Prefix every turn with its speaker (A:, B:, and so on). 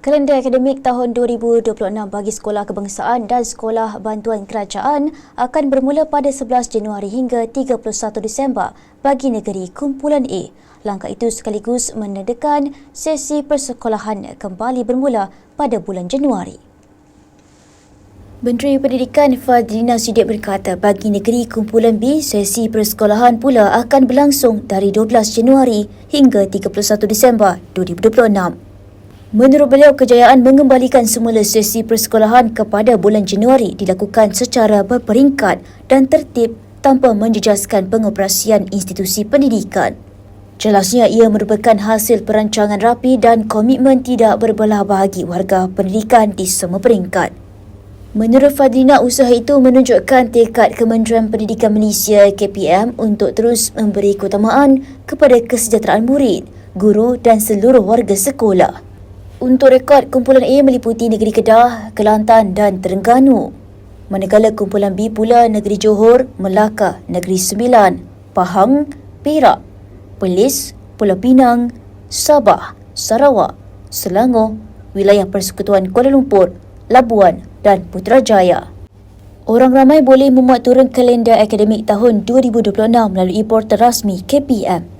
A: Kalender akademik tahun 2026 bagi sekolah kebangsaan dan sekolah bantuan kerajaan akan bermula pada 11 Januari hingga 31 Disember bagi negeri kumpulan A. Langkah itu sekaligus menandakan sesi persekolahan kembali bermula pada bulan Januari. Menteri Pendidikan Fadlina Sidik berkata bagi negeri kumpulan B, sesi persekolahan pula akan berlangsung dari 12 Januari hingga 31 Disember 2026. Menurut beliau, kejayaan mengembalikan semula sesi persekolahan kepada bulan Januari dilakukan secara berperingkat dan tertib tanpa menjejaskan pengoperasian institusi pendidikan. Jelasnya ia merupakan hasil perancangan rapi dan komitmen tidak berbelah bahagi warga pendidikan di semua peringkat. Menurut Fadlina, usaha itu menunjukkan tekad Kementerian Pendidikan Malaysia KPM untuk terus memberi keutamaan kepada kesejahteraan murid, guru dan seluruh warga sekolah. Untuk rekod, kumpulan A meliputi negeri Kedah, Kelantan dan Terengganu. Manakala kumpulan B pula negeri Johor, Melaka, negeri Sembilan, Pahang, Perak, Perlis, Pulau Pinang, Sabah, Sarawak, Selangor, wilayah Persekutuan Kuala Lumpur, Labuan dan Putrajaya. Orang ramai boleh memuat turun kalender akademik tahun 2026 melalui portal rasmi KPM